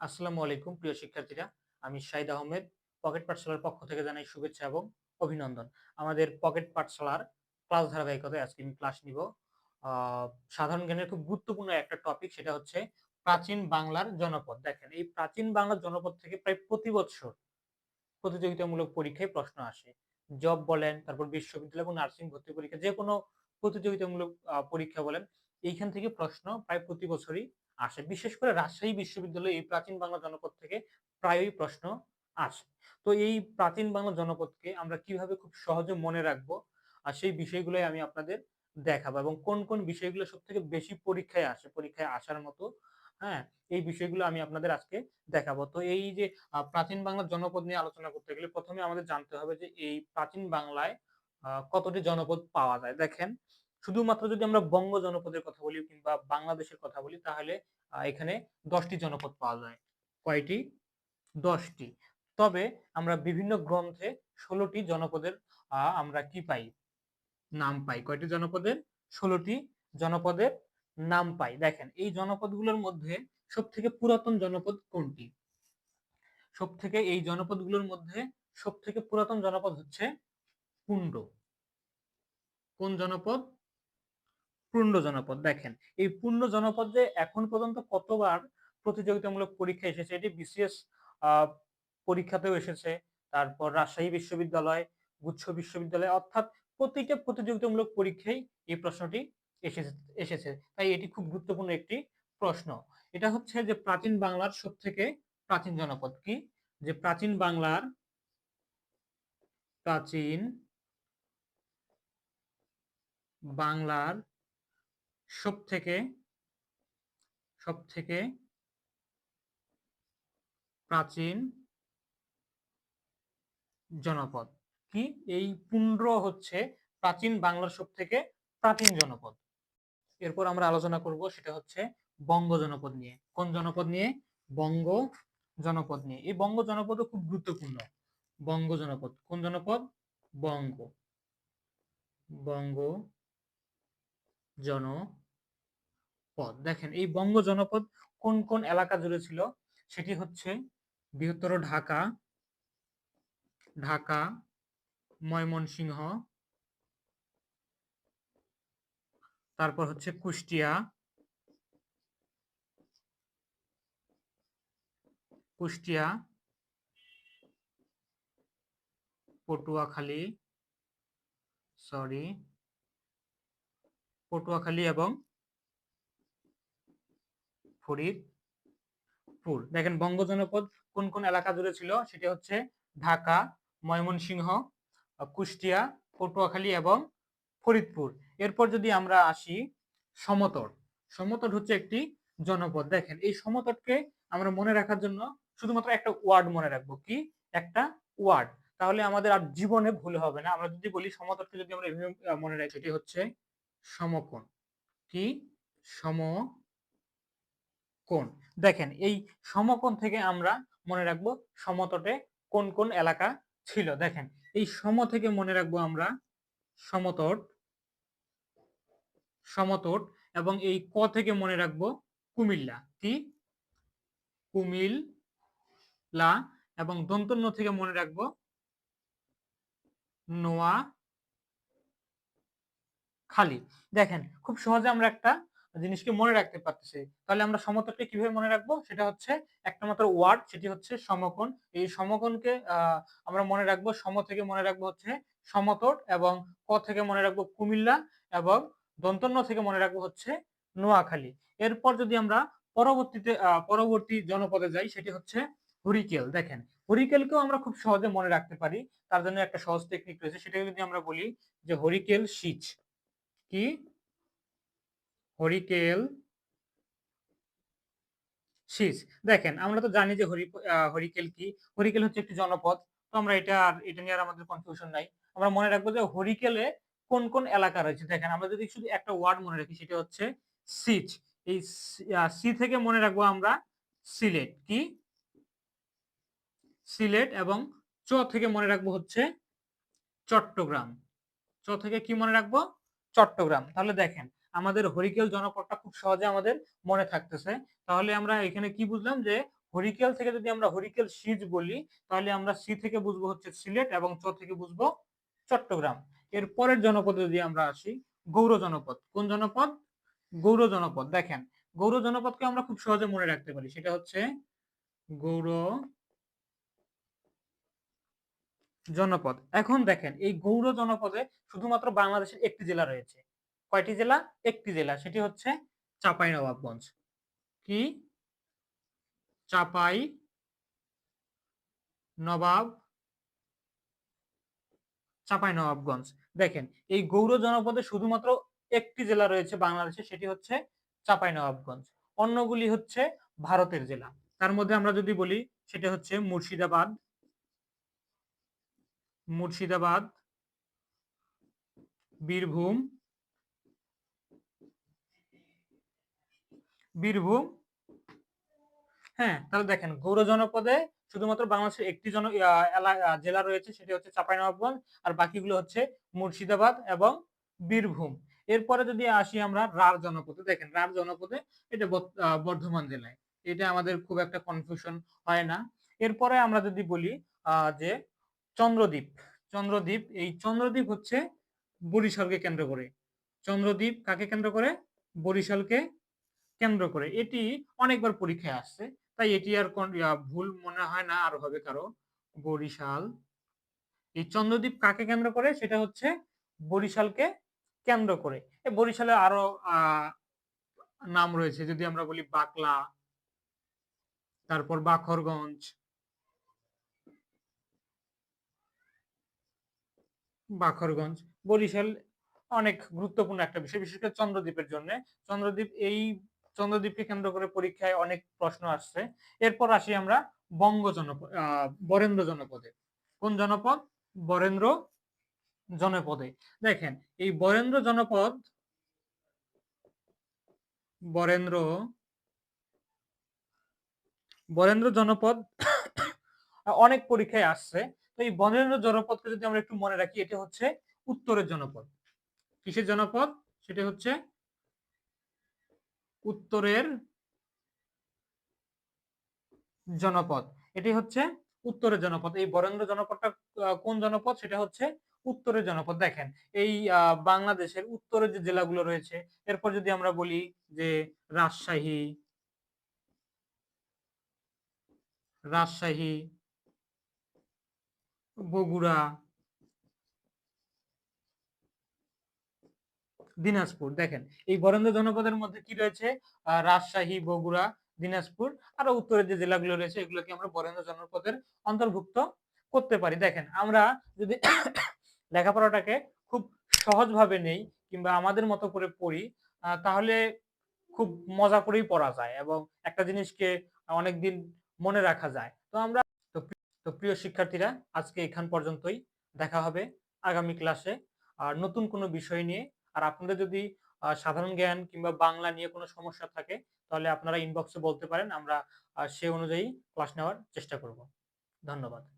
আসসালামু আলাইকুম, প্রিয় শিক্ষার্থীরা। আমি শাহিদ আহমেদ, পকেট পাঠশালার পক্ষ থেকে জানাই শুভেচ্ছা এবং অভিনন্দন। আমাদের পকেট পাঠশালার ক্লাস ধারাবাহিকতায় আজকে আমি ক্লাস নিব। সাধারণ জ্ঞানের খুব গুরুত্বপূর্ণ একটা টপিক সেটা হচ্ছে প্রাচীন বাংলার জনপদ। দেখেন, এই প্রাচীন বাংলার জনপদ থেকে প্রায় প্রতি বছর প্রতিযোগিতামূলক পরীক্ষায় প্রশ্ন আসে। জব বলেন, তারপর বিশ্ববিদ্যালয় এবং নার্সিং ভর্তি পরীক্ষা যে কোনো প্রতিযোগিতামূলক পরীক্ষা বলেন, এইখান থেকে প্রশ্ন প্রায় প্রতি বছরই আসে। বিশেষ করে রাজশাহী বিশ্ববিদ্যালয়ে এই প্রাচীন বাংলা জনপদ থেকে প্রায়ই প্রশ্ন আসে। তো এই প্রাচীন বাংলা জনপদকে আমরা কীভাবে খুব সহজে মনে রাখব? আর সেই বিষয়গুলোই আমি আপনাদের দেখাবো এবং কোন কোন বিষয়গুলো সব থেকে বেশি পরীক্ষায় আসে, পরীক্ষায় আসার মতো হ্যাঁ এই বিষয়গুলো আমি আপনাদের আজকে দেখাবো। তো এই যে প্রাচীন বাংলার জনপদ নিয়ে আলোচনা করতে গেলে প্রথমে আমাদের জানতে হবে যে এই প্রাচীন বাংলায় কতটি জনপদ পাওয়া যায়। দেখেন শুধুমাত্র যদি আমরা বঙ্গ জনপদের কথা বলি কিংবা বাংলাদেশের কথা বলি, তাহলে এখানে দশটি জনপদ পাওয়া যায়। কয়টি? দশটি। তবে আমরা বিভিন্ন গ্রন্থে ষোলোটি জনপদের আমরা কি পাই? নাম পাই। কয়টি জনপদের? ষোলোটি জনপদের নাম পাই। দেখেন, এই জনপদগুলোর মধ্যে সব থেকে পুরাতন জনপদ কোনটি? সব থেকে এই জনপদগুলোর মধ্যে সব থেকে পুরাতন জনপদ হচ্ছে পুণ্ড কোন জনপদ? পূর্ণ জনপদ। দেখেন, এই পূর্ণ জনপদ যে এখন পর্যন্ত কতবার প্রতিযোগিতামূলক পরীক্ষা এসেছে? এটি বিসিএস পরীক্ষাতেও এসেছে। তারপর রাজশাহী বিশ্ববিদ্যালয়, গুচ্ছ বিশ্ববিদ্যালয়, অর্থাৎ প্রতিটা প্রতিযোগিতামূলক পরীক্ষায় এই প্রশ্নটি এসেছে এসেছে। তাই এটি খুব গুরুত্বপূর্ণ একটি প্রশ্ন। এটা হচ্ছে যে প্রাচীন বাংলার সব থেকে প্রাচীন জনপদ কি? যে প্রাচীন বাংলার প্রাচীন বাংলার সব থেকে সব থেকে প্রাচীন জনপদ? কি? এই পুন্ড্র হচ্ছে প্রাচীন বাংলার সব থেকে প্রাচীন জনপদ। এরপর আমরা আলোচনা করব সেটা হচ্ছে বঙ্গ জনপদ নিয়ে। কোন জনপদ নিয়ে? বঙ্গ জনপদ নিয়ে। এই বঙ্গ জনপদও খুব গুরুত্বপূর্ণ। বঙ্গ জনপদ। কোন জনপদ? বঙ্গ। বঙ্গ জনপদ। দেখেন, এই বঙ্গ জনপদ কোন কোন এলাকা জুড়ে ছিল? সেটি হচ্ছে বৃহত্তর ঢাকা ঢাকা, ময়মনসিংহ, তারপর হচ্ছে কুষ্টিয়া কুষ্টিয়া, পটুয়াখালী সরি পটুয়াখালী এবং ফরিদপুর। দেখেন বঙ্গ জনপদ কোন কোন এলাকা জুড়ে ছিল? সেটি হচ্ছে ঢাকা, ময়মনসিংহ, কুষ্টিয়া, পটুয়াখালী এবং ফরিদপুর। এরপর যদি আমরা আসি সমতট। সমতট হচ্ছে একটি জনপদ। দেখেন, এই সমতটকে আমরা মনে রাখার জন্য শুধুমাত্র একটা ওয়ার্ড মনে রাখব। কি? একটা ওয়ার্ড। তাহলে আমাদের আর জীবনে ভুল হবে না। আমরা যদি বলি সমতটকে যদি আমরা মনে রাখি, সেটি হচ্ছে সমকোণ। কি? সমকোণ। দেখেন, এই সমকোণ থেকে আমরা মনে রাখব সমতটে কোন কোন এলাকা ছিল। দেখেন, এই সম থেকে মনে রাখব আমরা সমতট সমতট এবং এই ক থেকে মনে রাখব কুমিল্লা। কি? কুমিল্লা এবং দন্তন্য থেকে মনে রাখব নোয়া খালি। দেখেন, খুব সহজে আমরা একটা জিনিসকে মনে রাখতে পারতেছি। তাহলে আমরা সমতটকে কীভাবে মনে রাখব? সেটা হচ্ছে একটা মাত্র ওয়ার্ড, সেটি হচ্ছে সমকোণ। এই সমকোণকে আমরা মনে রাখব, সম থেকে মনে রাখব হচ্ছে সমতট এবং ক থেকে মনে রাখব কুমিল্লা এবং দন্তন্য থেকে মনে রাখব হচ্ছে নোয়াখালী। এরপর যদি আমরা পরবর্তীতে পরবর্তী জনপদে যাই, সেটি হচ্ছে হরিকেল দেখেন হরিকেলকেও আমরা খুব সহজে মনে রাখতে পারি। তার জন্য একটা সহজ টেকনিক রয়েছে। সেটাকে যদি আমরা বলি যে হরিকেল সিচ। কি? হরিকেল শীষ। দেখেন, আমরা তো জানি যে হরি হরিকেল কি? হরিকেল হচ্ছে একটি জনপদ। তো আমরা এটা আর, এটা নিয়ে আর আমাদের কনফিউশন নাই। আমরা মনে রাখব যে হরিকেলে কোন কোন এলাকা রয়েছে? দেখেন, আমরা যদি শুধু একটা ওয়ার্ড মনে রাখি, সেটা হচ্ছে সিচ এই সি থেকে মনে রাখব আমরা সিলেট। কি? সিলেট এবং চ থেকে মনে রাখব হচ্ছে চট্টগ্রাম। চ থেকে কি মনে রাখব? চট্টগ্রাম। তাহলে দেখেন, আমাদের হরিকেল জনপদটা খুব সহজে আমাদের মনে থাকতেছে। তাহলে আমরা এখানে কি বুঝলাম যে, হরিকেল থেকে যদি আমরা হরিকেল সিজ বলি, তাহলে আমরা সি থেকে বুঝব হচ্ছে সিলেট এবং চ থেকে বুঝব চট্টগ্রাম। এর পরের জনপদে যদি আমরা আসি, গৌর জনপদ। কোন জনপদ? গৌর জনপদ। দেখেন, গৌর জনপদকে আমরা খুব সহজে মনে রাখতে পারি। সেটা হচ্ছে গৌর জনপদ। এখন দেখেন, এই গৌর জনপদে শুধুমাত্র বাংলাদেশের একটি জেলা রয়েছে। কয়টি জেলা? একটি জেলা, সেটি হচ্ছে চাপাই নবাবগঞ্জ কি? চাপাই, নবাব চাপাই নবাবগঞ্জ দেখেন, এই গৌর জনপদে শুধুমাত্র একটি জেলা রয়েছে বাংলাদেশে, সেটি হচ্ছে চাপাই নবাবগঞ্জ অন্যগুলি হচ্ছে ভারতের জেলা। তার মধ্যে আমরা যদি বলি, সেটা হচ্ছে মুর্শিদাবাদ মুর্শিদাবাদ, বীরভূম বীরভূম। হ্যাঁ তাহলে দেখেন গৌর জনপদে শুধুমাত্র বাংলাদেশের একটি জন জেলা রয়েছে, সেটি হচ্ছে চাঁপাইনবাবগঞ্জ, আর বাকিগুলো হচ্ছে মুর্শিদাবাদ এবং বীরভূম। এরপরে যদি আসি আমরা রার জনপদে, দেখেন রার জনপদে এটা বর্ধমান জেলায়। এটা আমাদের খুব একটা কনফিউশন হয় না। এরপরে আমরা যদি বলি যে চন্দ্রদ্বীপ। চন্দ্রদ্বীপ, এই চন্দ্রদ্বীপ হচ্ছে বরিশালকে কেন্দ্র করে। চন্দ্রদ্বীপ কাকে কেন্দ্র করে? বরিশালকে কেন্দ্র করে। এটি অনেকবার পরীক্ষায় আসছে, তাই এটি আর কোন ভুল মনে হয় না, আর হবে কারও। বরিশাল। এই চন্দ্রদ্বীপ কাকে কেন্দ্র করে? সেটা হচ্ছে বরিশালকে কেন্দ্র করে। বরিশালে আরও নাম রয়েছে, যদি আমরা বলি বাকলা, তারপর বাখরগঞ্জ বাখরগঞ্জ। বরিশাল অনেক গুরুত্বপূর্ণ একটা বিষয়, বিশেষ করে চন্দ্রদ্বীপের জন্য। চন্দ্রদ্বীপ এই, চন্দ্রদ্বীপকে কেন্দ্র করে পরীক্ষায় অনেক প্রশ্ন আসছে। এরপর আসি আমরা বঙ্গ জনপদ বরেন্দ্র জনপদে। কোন জনপদ? বরেন্দ্র জনপদে। দেখেন, এই বরেন্দ্র জনপদ, বরেন্দ্র বরেন্দ্র জনপদ অনেক পরীক্ষায় আসছে। তো এই বরেন্দ্র জনপদকে যদি আমরা একটু মনে রাখি, এটা হচ্ছে উত্তরের জনপদ। কিসের জনপদ? সেটা হচ্ছে উত্তরের জনপদ। এটি হচ্ছে উত্তরের জনপদ। এই বরেন্দ্র জনপদটা কোন জনপদ? সেটা হচ্ছে উত্তরের জনপদ। দেখেন, এই বাংলাদেশের উত্তরের যে জেলাগুলো রয়েছে, এরপর যদি আমরা বলি যে রাজশাহী রাজশাহী বগুড়া, দিনাজপুর। দেখেন, এই বরেন্দ্র জনপদের মধ্যে কি রয়েছে? রাজশাহী, বগুড়া, দিনাজপুর, আরও উত্তরের যে জেলাগুলো রয়েছে, এগুলোকে আমরা বরেন্দ্র জনপদের অন্তর্ভুক্ত করতে পারি। দেখেন, আমরা যদি লেখাপড়াটাকে খুব সহজভাবে নেই কিংবা আমাদের মতো করে পড়ি তাহলে খুব মজা করেই পড়া যায় এবং একটা জিনিসকে অনেকদিন মনে রাখা যায়। তো আমরা তো প্রিয় শিক্ষার্থীরা, আজকে এখান পর্যন্তই। দেখা হবে আগামী ক্লাসে। আর নতুন কোনো বিষয় নিয়ে, আর আপনাদের যদি সাধারণ জ্ঞান কিংবা বাংলা নিয়ে কোনো সমস্যা থাকে, তাহলে আপনারা ইনবক্সে বলতে পারেন। আমরা সে অনুযায়ী ক্লাস নেওয়ার চেষ্টা করব। ধন্যবাদ।